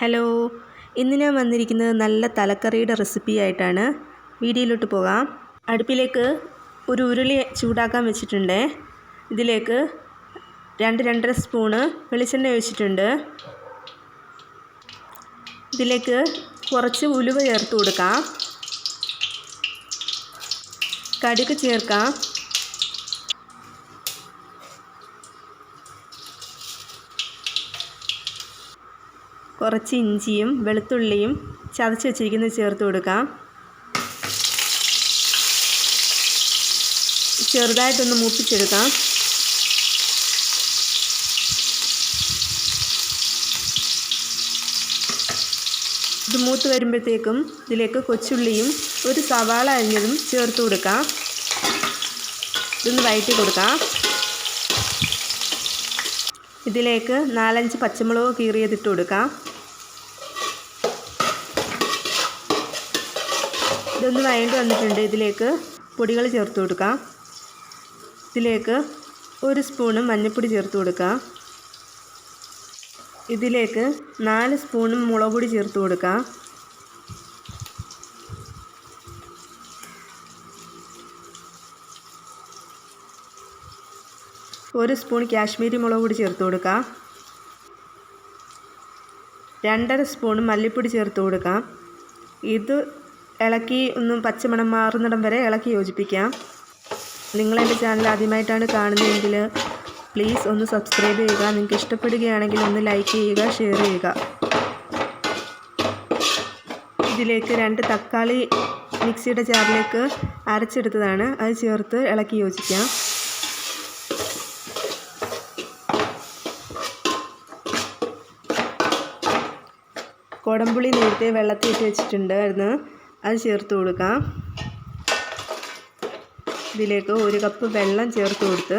Hello. ഇന്ന് ഞാൻ വന്നിരിക്കുന്നത് നല്ല തലക്കറിയുടെ റെസിപ്പി ആയിട്ടാണ്. വീഡിയോയിലോട്ട് പോകാം. അടുപ്പിലേക്ക് ഒരു ഉരുളി ചൂടാക്കാൻ വെച്ചിട്ടുണ്ട്. ഇതിലേക്ക് രണ്ട് രണ്ടര സ്പൂണ് വെളിച്ചെണ്ണ ഒഴിച്ചിട്ടുണ്ട്. ഇതിലേക്ക് കുറച്ച് ഉലുവ ചേർത്ത് കൊടുക്കാം. കടുക് ചേർക്കാം. കുറച്ച് ഇഞ്ചിയും വെളുത്തുള്ളിയും ചതച്ച് വെച്ചിരിക്കുന്നത് ചേർത്ത് കൊടുക്കാം. ചെറുതായിട്ടൊന്ന് മൂപ്പിച്ചെടുക്കാം. ഇത് മൂത്ത് വരുമ്പോഴത്തേക്കും ഇതിലേക്ക് കൊച്ചുള്ളിയും ഒരു സവാള അരിഞ്ഞതും ചേർത്ത് കൊടുക്കാം. ഇതൊന്ന് വഴറ്റി കൊടുക്കാം. ഇതിലേക്ക് നാലഞ്ച് പച്ചമുളക് കീറിയതിട്ട് കൊടുക്കാം. ഇതൊന്ന് വഴണ്ടി വന്നിട്ടുണ്ട്. ഇതിലേക്ക് പൊടികൾ ചേർത്ത് കൊടുക്കാം. ഇതിലേക്ക് ഒരു സ്പൂണ് മഞ്ഞൾപ്പൊടി ചേർത്ത് കൊടുക്കാം. ഇതിലേക്ക് നാല് സ്പൂണും മുളക് പൊടി ചേർത്ത് കൊടുക്കാം. ഒരു സ്പൂൺ കാശ്മീരി മുളക് പൊടി ചേർത്ത് കൊടുക്കാം. രണ്ടര സ്പൂൺ മല്ലിപ്പൊടി ചേർത്ത് കൊടുക്കാം. ഇത് ഇളക്കി ഒന്നും പച്ചമണം മാറുന്നിടം വരെ ഇളക്കി യോജിപ്പിക്കാം. നിങ്ങളെന്റെ ചാനൽ ആദ്യമായിട്ടാണ് കാണുന്നതെങ്കിൽ പ്ലീസ് ഒന്ന് സബ്സ്ക്രൈബ് ചെയ്യുക. നിങ്ങൾക്ക് ഇഷ്ടപ്പെടുകയാണെങ്കിൽ ഒന്ന് ലൈക്ക് ചെയ്യുക ഷെയർ ചെയ്യുക. ഇതിലേക്ക് രണ്ട് തക്കാളി മിക്സിയുടെ ജാറിലേക്ക് അരച്ചെടുത്തതാണ്. അത് ചേർത്ത് ഇളക്കി യോജിക്കാം. കുടംപുളി നേരത്തെ വെള്ളത്തിൽ ഇട്ട് വെച്ചിട്ടുണ്ടായിരുന്നു. അത് ചേർത്ത് കൊടുക്കാം. ഇതിലേക്ക് ഒരു കപ്പ് വെള്ളം ചേർത്ത് കൊടുത്ത്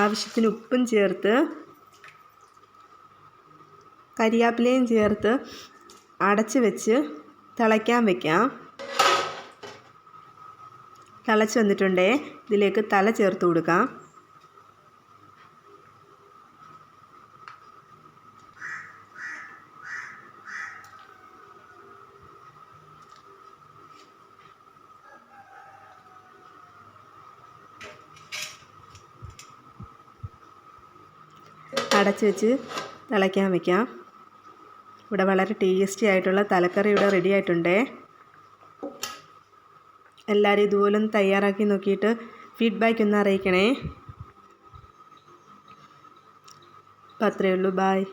ആവശ്യത്തിന് ഉപ്പും ചേർത്ത് കരിയാപ്പിലയും ചേർത്ത് അടച്ച് വെച്ച് തിളയ്ക്കാൻ വെക്കാം. തിളച്ച് വന്നിട്ടുണ്ടേ. ഇതിലേക്ക് തല ചേർത്ത് കൊടുക്കാം. അടച്ച് വെച്ച് തിളയ്ക്കാൻ വയ്ക്കാം ഇവിടെ വളരെ ടേസ്റ്റി ആയിട്ടുള്ള തലക്കറി ഇവിടെ റെഡി ആയിട്ടുണ്ടേ. എല്ലാവരും ഇതുപോലെ ഒന്ന് തയ്യാറാക്കി നോക്കിയിട്ട് ഫീഡ്ബാക്ക് ഒന്ന് അറിയിക്കണേ. അപ്പം അത്രയേ ഉള്ളൂ. ബായ്